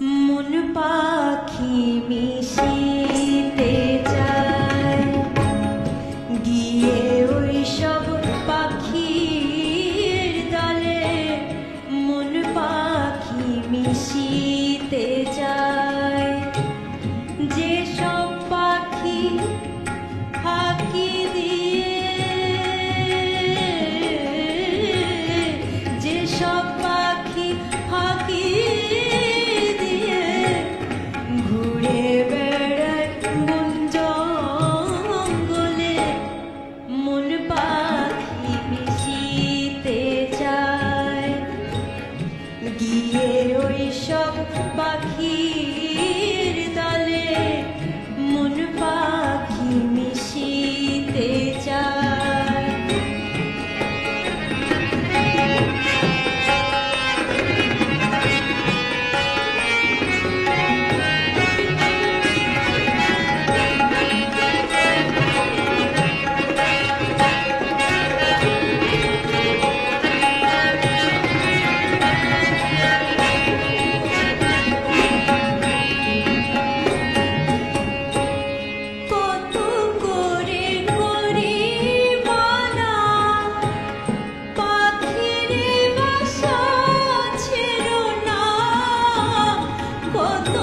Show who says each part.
Speaker 1: মন পাখি মিশিতে todo.